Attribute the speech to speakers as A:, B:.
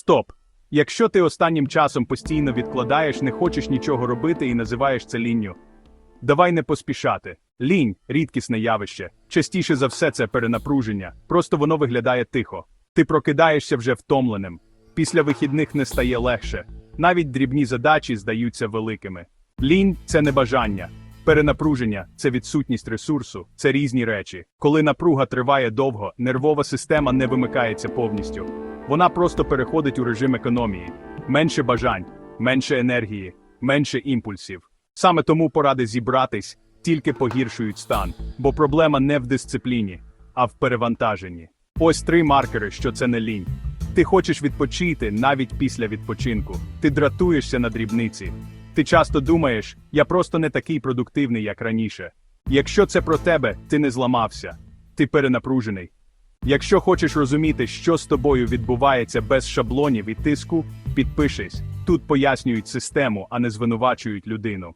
A: Стоп! Якщо ти останнім часом постійно відкладаєш, не хочеш нічого робити і називаєш це лінню. Давай не поспішати. Лінь рідкісне явище. Частіше за все це перенапруження. Просто воно виглядає тихо. Ти прокидаєшся вже втомленим. Після вихідних не стає легше. Навіть дрібні задачі здаються великими. Лінь це не бажання. Перенапруження це відсутність ресурсу, це різні речі. Коли напруга триває довго, нервова система не вимикається повністю. Вона просто переходить у режим економії. Менше бажань, менше енергії, менше імпульсів. Саме тому поради зібратись тільки погіршують стан, бо проблема не в дисципліні, а в перевантаженні. Ось три маркери, що це не лінь. Ти хочеш відпочити навіть після відпочинку. Ти дратуєшся на дрібниці. Ти часто думаєш, я просто не такий продуктивний, як раніше. Якщо це про тебе, ти не зламався, ти перенапружений. Якщо хочеш розуміти, що з тобою відбувається без шаблонів і тиску, підпишись. Тут пояснюють систему, а не звинувачують людину.